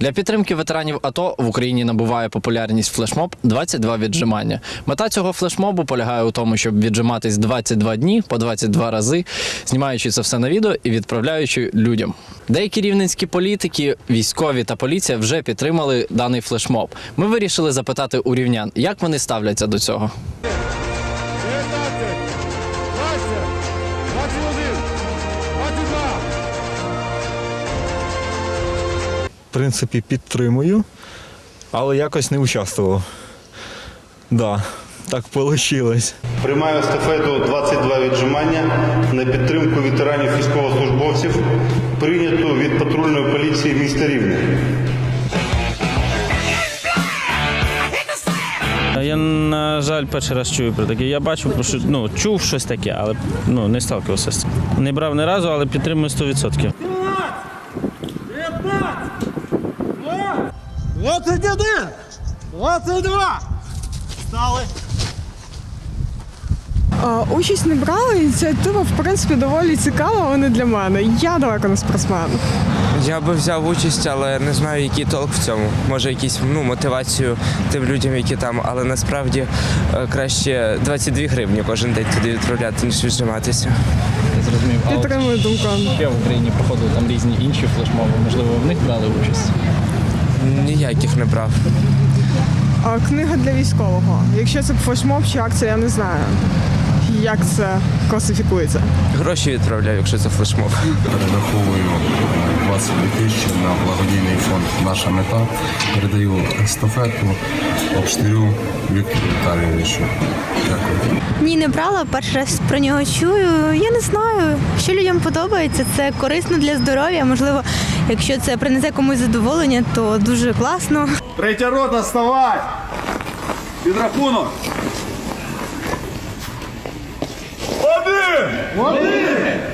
Для підтримки ветеранів АТО в Україні набуває популярність флешмоб 22 віджимання. Мета цього флешмобу полягає у тому, щоб віджиматись 22 дні по 22 рази, знімаючи це все на відео і відправляючи людям. Деякі рівненські політики, військові та поліція вже підтримали даний флешмоб. Ми вирішили запитати у рівнян, як вони ставляться до цього. 19, 20, принципі, підтримую, але якось не участвував. Да, так вийшло. Приймаю естафету 22 віджимання на підтримку ветеранів військовослужбовців, прийняту від патрульної поліції міста Рівне. Я, на жаль, перший раз чую про таке. Я бачив, про що- ну, чув щось таке, але ну, не сталкивався з цим. Не брав ні разу, але підтримую 100%. 21, 22. Стали. Участь не брала, ініціатива в принципі доволі цікава, але не для мене. Я далеко не спортсмен. Я би взяв участь, але не знаю, який толк в цьому. Може, якісь ну, мотивацію тим людям, які там, але насправді е, краще 22 гривні кожен день туди відправляти, ніж віджиматися. Зрозумів, Підтримую думку. ще в Україні проходили там різні інші флешмоби. Можливо, в них брали участь. Ніяких не брав. А, книга для військового. Якщо це флешмоб чи акція, я не знаю, як це класифікується. Гроші відправляю, якщо це флешмоб. Перераховую 22 тисячі на благодійний фонд Наша мета. Передаю естафету обштирю Віктору Віталійовичу. Дякую. Ні, не брала, перший раз про нього чую. Я не знаю, що людям подобається. Це корисно для здоров'я. Можливо, якщо це принесе комусь задоволення, то дуже класно. Третя рота, вставай. Підрахунок. Один. Один.